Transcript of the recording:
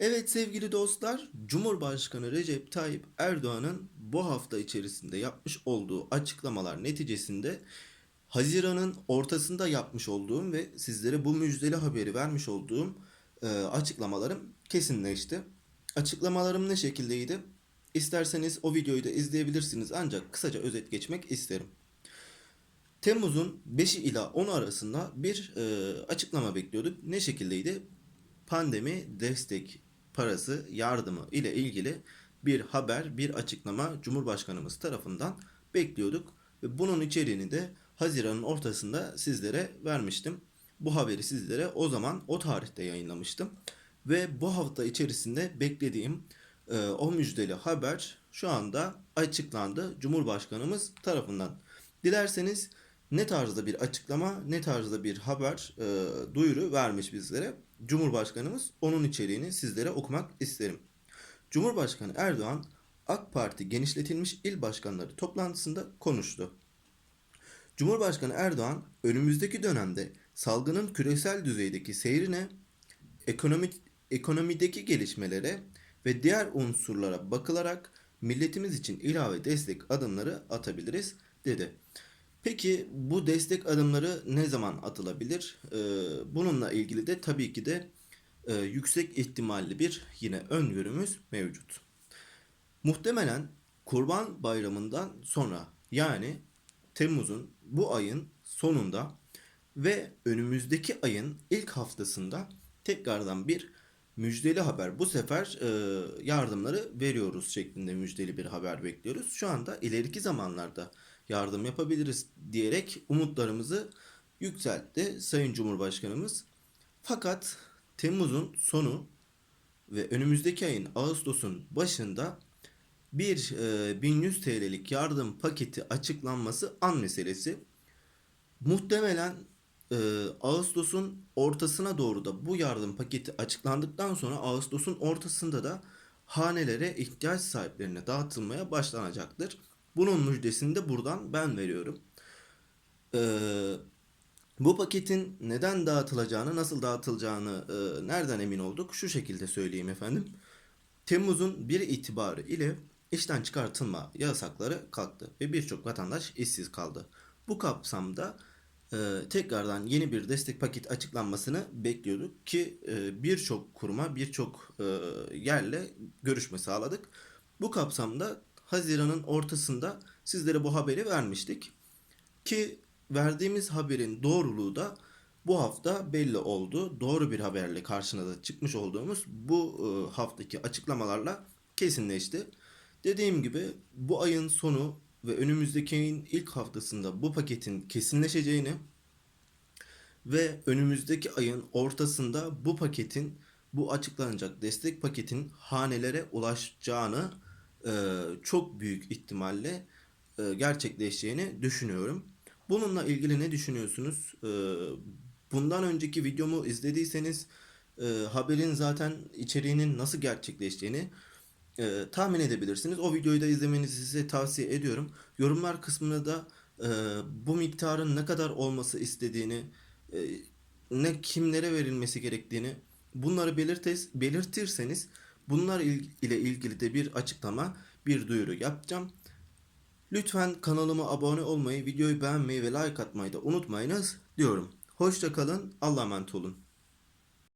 Evet sevgili dostlar, Cumhurbaşkanı Recep Tayyip Erdoğan'ın bu hafta içerisinde yapmış olduğu açıklamalar neticesinde Haziran'ın ortasında yapmış olduğum ve sizlere bu müjdeli haberi vermiş olduğum e, açıklamalarım kesinleşti. Açıklamalarım ne şekildeydi? İsterseniz o videoyu da izleyebilirsiniz ancak kısaca özet geçmek isterim. Temmuz'un 5'i ila 10 arasında bir e, açıklama bekliyorduk. Ne şekildeydi? Pandemi destek parası yardımı ile ilgili bir haber, bir açıklama Cumhurbaşkanımız tarafından bekliyorduk. Ve bunun içeriğini de Haziran'ın ortasında sizlere vermiştim. Bu haberi sizlere o zaman o tarihte yayınlamıştım. Ve bu hafta içerisinde beklediğim e, o müjdeli haber şu anda açıklandı Cumhurbaşkanımız tarafından. Dilerseniz ne tarzda bir açıklama, ne tarzda bir haber, e, duyuru vermiş bizlere Cumhurbaşkanımız. Onun içeriğini sizlere okumak isterim. Cumhurbaşkanı Erdoğan AK Parti genişletilmiş il başkanları toplantısında konuştu. Cumhurbaşkanı Erdoğan önümüzdeki dönemde salgının küresel düzeydeki seyrine, ekonomi, ekonomideki gelişmelere ve diğer unsurlara bakılarak milletimiz için ilave destek adımları atabiliriz dedi. Peki bu destek adımları ne zaman atılabilir? Ee, bununla ilgili de tabii ki de e, yüksek ihtimalli bir yine öngörümüz mevcut. Muhtemelen Kurban Bayramı'ndan sonra yani Temmuz'un bu ayın sonunda ve önümüzdeki ayın ilk haftasında tekrardan bir müjdeli haber. Bu sefer e, yardımları veriyoruz şeklinde müjdeli bir haber bekliyoruz. Şu anda ileriki zamanlarda yardım yapabiliriz diyerek umutlarımızı yükseltti Sayın Cumhurbaşkanımız. Fakat Temmuz'un sonu ve önümüzdeki ayın Ağustos'un başında bir e, 1100 TL'lik yardım paketi açıklanması an meselesi. Muhtemelen e, Ağustos'un ortasına doğru da bu yardım paketi açıklandıktan sonra Ağustos'un ortasında da hanelere ihtiyaç sahiplerine dağıtılmaya başlanacaktır. Bunun müjdesini de buradan ben veriyorum. Ee, bu paketin neden dağıtılacağını, nasıl dağıtılacağını e, nereden emin olduk? Şu şekilde söyleyeyim efendim. Temmuz'un 1 itibarı ile işten çıkartılma yasakları kalktı ve birçok vatandaş işsiz kaldı. Bu kapsamda e, tekrardan yeni bir destek paket açıklanmasını bekliyorduk ki e, birçok kuruma, birçok e, yerle görüşme sağladık. Bu kapsamda Haziran'ın ortasında sizlere bu haberi vermiştik. Ki verdiğimiz haberin doğruluğu da bu hafta belli oldu. Doğru bir haberle karşınıza çıkmış olduğumuz bu e, haftaki açıklamalarla kesinleşti. Dediğim gibi bu ayın sonu ve önümüzdeki ayın ilk haftasında bu paketin kesinleşeceğini ve önümüzdeki ayın ortasında bu paketin bu açıklanacak destek paketin hanelere ulaşacağını e, çok büyük ihtimalle e, gerçekleşeceğini düşünüyorum. Bununla ilgili ne düşünüyorsunuz? E, bundan önceki videomu izlediyseniz haberin zaten içeriğinin nasıl gerçekleştiğini e, tahmin edebilirsiniz. O videoyu da izlemenizi size tavsiye ediyorum. Yorumlar kısmına da bu miktarın ne kadar olması istediğini, ne kimlere verilmesi gerektiğini bunları belirtes, belirtirseniz bunlar il- ile ilgili de bir açıklama, bir duyuru yapacağım. Lütfen kanalıma abone olmayı, videoyu beğenmeyi ve like atmayı da unutmayınız diyorum. Hoşça kalın, Allah'a emanet olun.